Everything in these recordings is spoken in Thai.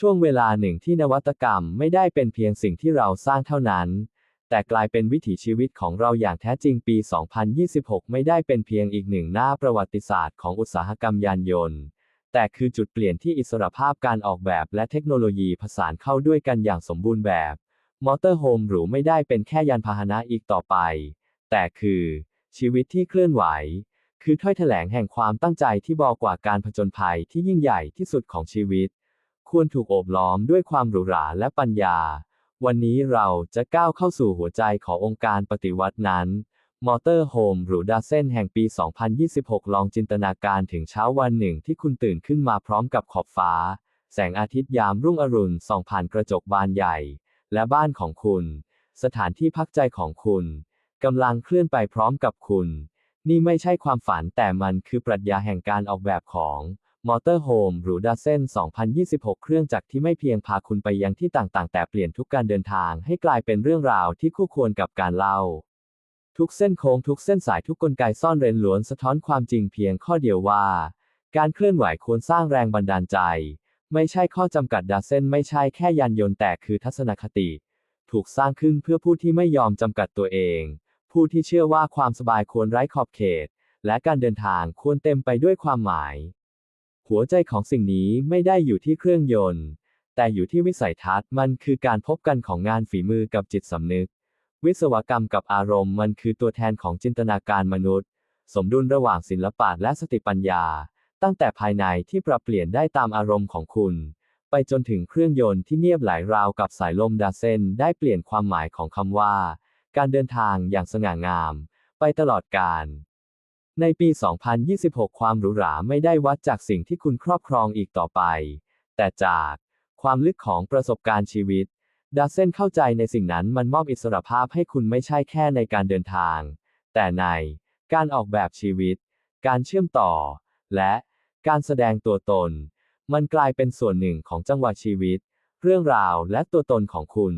ช่วงเวลาหนึ่งที่นวัตกรรมไม่ได้เป็นเพียงสิ่งที่เราสร้างเท่านั้น แต่กลายเป็นวิถีชีวิตของเราอย่างแท้จริงปี 2026 ไม่ได้เป็นเพียงอีกหนึ่งหน้าประวัติศาสตร์ของอุตสาหกรรมยานยนต์ แต่คือจุดเปลี่ยนที่อิสรภาพการออกแบบและเทคโนโลยีผสานเข้าด้วยกันอย่างสมบูรณ์แบบ มอเตอร์โฮมหรูไม่ได้เป็นแค่ยานพาหนะอีกต่อไป แต่คือ ชีวิตที่เคลื่อนไหว คือถ้อยแถลงแห่งความตั้งใจที่บอกกว่าการผจญภัยที่ยิ่งใหญ่ที่สุดของชีวิต ควรถูกโอบล้อมด้วยความหรูหราและปัญญา วันนี้เราจะก้าวเข้าสู่หัวใจขององค์การปฏิวัตินั้นมอเตอร์โฮมหรูดาเซนแห่งปี 2026 ลองจินตนาการถึงเช้าวันหนึ่งที่คุณตื่นขึ้นมาพร้อมกับขอบฟ้า แสงอาทิตย์ยามรุ่งอรุณส่องผ่านกระจกบานใหญ่ และบ้านของคุณ สถานที่พักใจของคุณกำลังเคลื่อนไปพร้อมกับคุณ นี่ไม่ใช่ความฝันแต่มันคือปรัชญาแห่งการออกแบบของ มอเตอร์โฮมหรูดาเซน2026 เครื่องจักรที่ไม่เพียงพาคุณไปยังที่ต่างๆ แต่เปลี่ยนทุกการเดินทางให้กลายเป็นเรื่องราวที่คู่ควรกับการเล่า ทุกเส้นโค้งทุกเส้นสายทุกกลไกซ่อนเร้นล้วนสะท้อนความจริงเพียงข้อเดียวว่า การเคลื่อนไหวควรสร้างแรงบันดาลใจ ไม่ใช่ข้อจำกัดดาเซนไม่ใช่แค่ยานยนต์แต่คือทัศนคติ ถูกสร้างขึ้นเพื่อผู้ที่ไม่ยอมจำกัดตัวเอง ผู้ที่เชื่อว่าความสบายควรไร้ขอบเขต และการเดินทางควรเต็มไปด้วยความหมาย หัวใจของสิ่งนี้ไม่ได้อยู่ที่เครื่องยนต์ แต่อยู่ที่วิสัยทัศน์มันคือการพบกันของงานฝีมือกับจิตสำนึก วิศวกรรมกับอารมณ์มันคือตัวแทนของจินตนาการมนุษย์ สมดุลระหว่างศิลปะและสติปัญญา ตั้งแต่ภายในที่ปรับเปลี่ยนได้ตามอารมณ์ของคุณ ไปจนถึงเครื่องยนต์ที่เงียบไหลราวกับสายลมดาเซนได้เปลี่ยนความหมายของคำว่า การเดินทางอย่างสง่างาม ไปตลอดกาล ในปี 2026 ความหรูหราไม่ได้วัดจากสิ่งที่คุณครอบครองอีกต่อไป แต่จากความลึกของประสบการณ์ชีวิต ดาเซนเข้าใจในสิ่งนั้นมันมอบอิสรภาพให้คุณไม่ใช่แค่ในการเดินทาง แต่ในการออกแบบชีวิต การเชื่อมต่อ และการแสดงตัวตน มันกลายเป็นส่วนหนึ่งของจังหวะชีวิต เรื่องราวและตัวตนของคุณ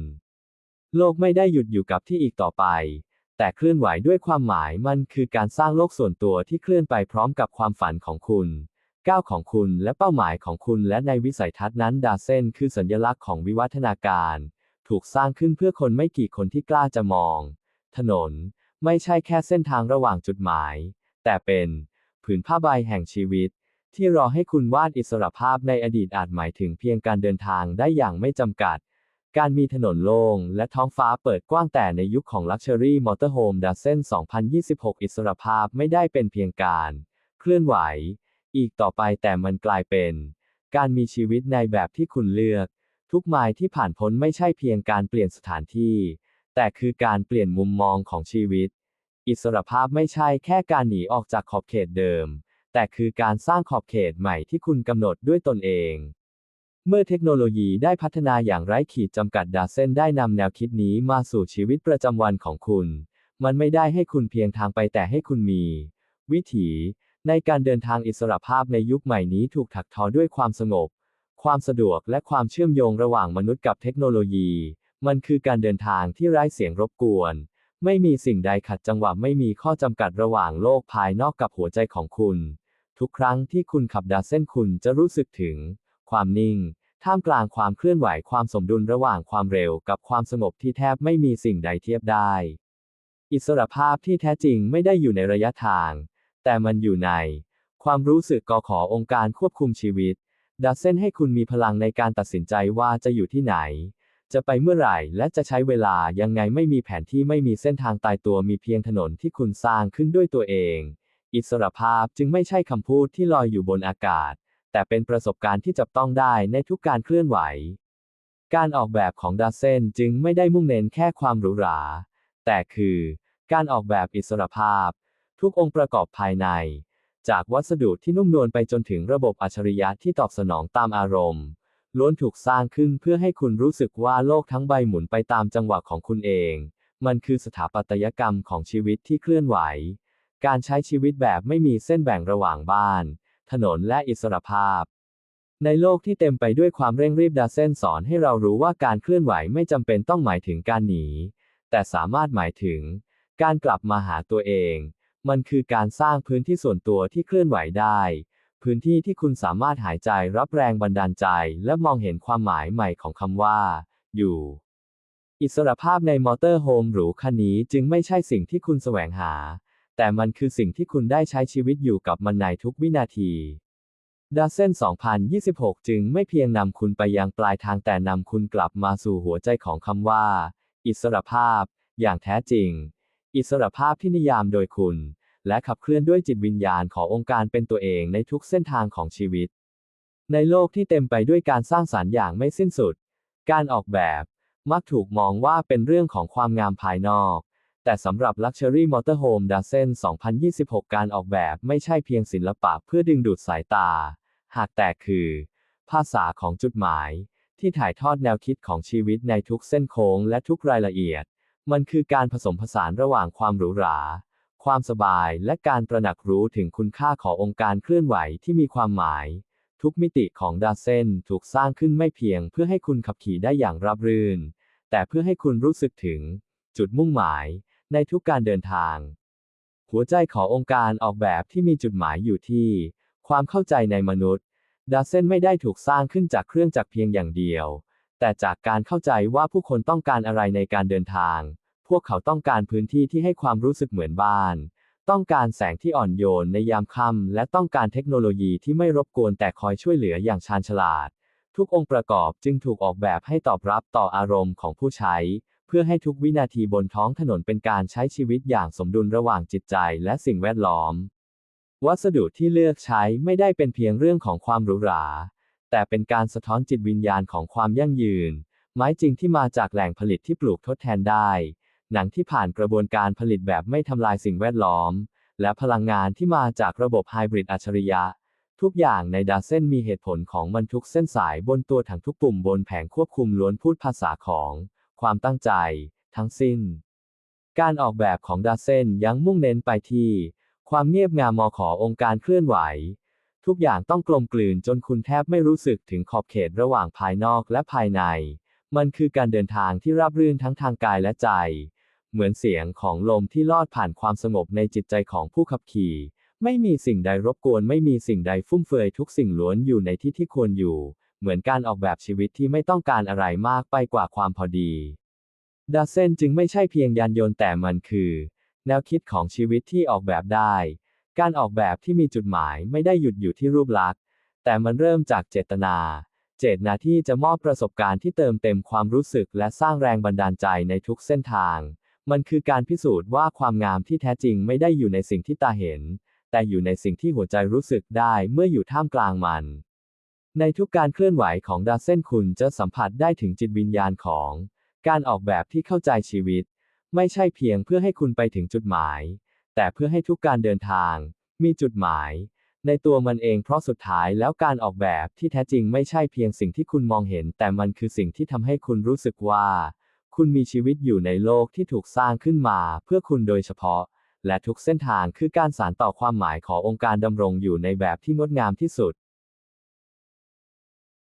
โลกไม่ได้หยุดอยู่กับที่อีกต่อไป แต่เคลื่อนไหวด้วยความหมายมันคือการสร้างโลกส่วนตัวที่เคลื่อนไปพร้อมกับความฝันของคุณ ก้าวของคุณและเป้าหมายของคุณและในวิสัยทัศน์นั้น ดาเซนคือสัญลักษณ์ของวิวัฒนาการ ถูกสร้างขึ้นเพื่อคนไม่กี่คนที่กล้าจะมอง ถนน ไม่ใช่แค่เส้นทางระหว่างจุดหมาย แต่เป็นผืนผ้าใบแห่งชีวิต ที่รอให้คุณวาดอิสรภาพในอดีตอาจหมายถึงเพียงการเดินทางได้อย่างไม่จำกัด การมีถนนโล่งและท้องฟ้าเปิดกว้างแต่ในยุคของ Luxury Motorhome d a z e n 2026 อิสรภาพไม่ได้เป็นเพียงการ เคลื่อนไหว อีกต่อไปแต่มันกลายเป็น การมีชีวิตในแบบที่คุณเลือก ทุกไมล์ที่ผ่านพ้นไม่ใช่เพียงการเปลี่ยนสถานที่ แต่คือการเปลี่ยนมุมมองของชีวิต อิสรภาพไม่ใช่แค่การหนีออกจากขอบเขตเดิม แต่คือการสร้างขอบเขตใหม่ที่คุณกำหนดด้วยตนเอง เมื่อเทคโนโลยีได้พัฒนาอย่างไร้ขีดจำกัดดาเซนได้นำแนวคิดนี้มาสู่ชีวิตประจำวันของคุณ มันไม่ได้ให้คุณเพียงทางไปแต่ให้คุณมี วิถี ในการเดินทางอิสระภาพในยุคใหม่นี้ถูกถักทอด้วยความสงบ ความสะดวกและความเชื่อมโยงระหว่างมนุษย์กับเทคโนโลยี มันคือการเดินทางที่ไร้เสียงรบกวน ไม่มีสิ่งใดขัดจังหวะไม่มีข้อจำกัดระหว่างโลกภายนอกกับหัวใจของคุณ ทุกครั้งที่คุณขับดาเส้นคุณจะรู้สึกถึง ความนิ่ง ท่ามกลางความเคลื่อนไหวความสมดุลระหว่างความเร็วกับความสงบที่แทบไม่มีสิ่งใดเทียบได้ อิสรภาพที่แท้จริงไม่ได้อยู่ในระยะทาง แต่มันอยู่ใน ความรู้สึกกอขอองค์การควบคุมชีวิต ดัดเส้นให้คุณมีพลังในการตัดสินใจว่าจะอยู่ที่ไหน จะไปเมื่อไหร่และจะใช้เวลายังไงไม่มีแผนที่ไม่มีเส้นทางตายตัวมีเพียงถนนที่คุณสร้างขึ้นด้วยตัวเอง อิสรภาพจึงไม่ใช่คำพูดที่ลอยอยู่บนอากาศ แต่เป็นประสบการณ์ที่จับต้องได้ในทุกการเคลื่อนไหว การออกแบบของดาเซนจึงไม่ได้มุ่งเน้นแค่ความหรูหรา แต่คือ การออกแบบอิสรภาพ ทุกองค์ประกอบภายใน จากวัสดุที่นุ่มนวลไปจนถึงระบบอัจฉริยะที่ตอบสนองตามอารมณ์ ล้วนถูกสร้างขึ้นเพื่อให้คุณรู้สึกว่าโลกทั้งใบหมุนไปตามจังหวะของคุณเอง มันคือสถาปัตยกรรมของชีวิตที่เคลื่อนไหว การใช้ชีวิตแบบไม่มีเส้นแบ่งระหว่างบ้าน ถนนและอิสรภาพ ในโลกที่เต็มไปด้วยความเร่งรีบดาเซนสอนให้เรารู้ว่าการเคลื่อนไหวไม่จำเป็นต้องหมายถึงการหนี แต่สามารถหมายถึง การกลับมาหาตัวเอง มันคือการสร้างพื้นที่ส่วนตัวที่เคลื่อนไหวได้ พื้นที่ที่คุณสามารถหายใจรับแรงบันดาลใจ และมองเห็นความหมายใหม่ของคำว่า อยู่อิสรภาพในมอเตอร์โฮมหรูคันนี้จึงไม่ใช่สิ่งที่คุณแสวงหา แต่มันคือสิ่งที่คุณได้ใช้ชีวิตอยู่กับมันในทุกวินาทีดาเซน2026 จึงไม่เพียงนำคุณไปยังปลายทางแต่นำคุณกลับมาสู่หัวใจของคำว่า อิสรภาพ อย่างแท้จริง อิสรภาพที่นิยามโดยคุณ และขับเคลื่อนด้วยจิตวิญญาณขององค์การเป็นตัวเองในทุกเส้นทางของชีวิต ในโลกที่เต็มไปด้วยการสร้างสารรค์อย่างไม่สิ้นสุด การออกแบบ มักถูกมองว่าเป็นเรื่องของความงามภายนอก แต่สำหรับ Luxury Motorhome d a z e n 2026 การออกแบบไม่ใช่เพียงศิลปะเพื่อดึงดูดสายตา หากแต่คือ ภาษาของจุดหมาย ที่ถ่ายทอดแนวคิดของชีวิตในทุกเส้นโค้งและทุกรายละเอียด มันคือการผสมผสานระหว่างความหรูหรา ความสบายและการตระหนักรู้ถึงคุณค่าขององค์การเคลื่อนไหวที่มีความหมาย ทุกมิติของดาเซนถูกสร้างขึ้นไม่เพียงเพื่อให้คุณขับขี่ได้อย่างราบรื่น แต่เพื่อให้คุณรู้สึกถึง จุดมุ่งหมาย ในทุกการเดินทาง หัวใจขององค์การออกแบบที่มีจุดหมายอยู่ที่ ความเข้าใจในมนุษย์ ดาเซนไม่ได้ถูกสร้างขึ้นจากเครื่องจักรเพียงอย่างเดียว แต่จากการเข้าใจว่าผู้คนต้องการอะไรในการเดินทาง พวกเขาต้องการพื้นที่ที่ให้ความรู้สึกเหมือนบ้าน ต้องการแสงที่อ่อนโยนในยามค่ำและต้องการเทคโนโลยีที่ไม่รบกวนแต่คอยช่วยเหลืออย่างชาญฉลาด ทุกองค์ประกอบจึงถูกออกแบบให้ตอบรับต่ออารมณ์ของผู้ใช้ เพื่อให้ทุกวินาทีบนท้องถนนเป็นการใช้ชีวิตอย่างสมดุลระหว่างจิตใจและสิ่งแวดล้อม วัสดุที่เลือกใช้ไม่ได้เป็นเพียงเรื่องของความหรูหรา แต่เป็นการสะท้อนจิตวิญญาณของความยั่งยืน ไม้จริงที่มาจากแหล่งผลิตที่ปลูกทดแทนได้ หนังที่ผ่านกระบวนการผลิตแบบไม่ทำลายสิ่งแวดล้อม และพลังงานที่มาจากระบบไฮบริดอัจฉริยะ ทุกอย่างในดาเส้นมีเหตุผลของมันทุกเส้นสายบนตัวถังทุกปุ่มบนแผงควบคุมล้วนพูดภาษาของ ความตั้งใจ ทั้งสิ้น การออกแบบของดาเซนยังมุ่งเน้นไปที่ ความเงียบงามมอขอองค์การเคลื่อนไหว ทุกอย่างต้องกลมกลืนจนคุณแทบไม่รู้สึกถึงขอบเขตระหว่างภายนอกและภายใน มันคือการเดินทางที่ราบรื่นทั้งทางกายและใจ เหมือนเสียงของลมที่ลอดผ่านความสงบในจิตใจของผู้ขับขี่ ไม่มีสิ่งใดรบกวน ไม่มีสิ่งใดฟุ่มเฟือยทุกสิ่งล้วนอยู่ในที่ที่ควรอยู่ เหมือนการออกแบบชีวิตที่ไม่ต้องการอะไรมากไปกว่าความพอดีดาเซนจึงไม่ใช่เพียงยานยนต์แต่มันคือ แนวคิดของชีวิตที่ออกแบบได้ การออกแบบที่มีจุดหมายไม่ได้หยุดอยู่ที่รูปลักษณ์ แต่มันเริ่มจากเจตนา เจตนาที่จะมอบประสบการณ์ที่เติมเต็มความรู้สึกและสร้างแรงบันดาลใจในทุกเส้นทาง มันคือการพิสูจน์ว่าความงามที่แท้จริงไม่ได้อยู่ในสิ่งที่ตาเห็น แต่อยู่ในสิ่งที่หัวใจรู้สึกได้เมื่ออยู่ท่ามกลางมัน ในทุกการเคลื่อนไหวของดาเส้นคุณจะสัมผัสได้ถึงจิตวิญญาณของ การออกแบบที่เข้าใจชีวิต ไม่ใช่เพียงเพื่อให้คุณไปถึงจุดหมาย แต่เพื่อให้ทุกการเดินทาง มีจุดหมาย ในตัวมันเองเพราะสุดท้ายแล้วการออกแบบที่แท้จริงไม่ใช่เพียงสิ่งที่คุณมองเห็น แต่มันคือสิ่งที่ทำให้คุณรู้สึกว่า คุณมีชีวิตอยู่ในโลกที่ถูกสร้างขึ้นมา เพื่อคุณโดยเฉพาะ และทุกเส้นทางคือการสานต่อความหมายขององค์การดำรงอยู่ในแบบที่งดงามที่สุด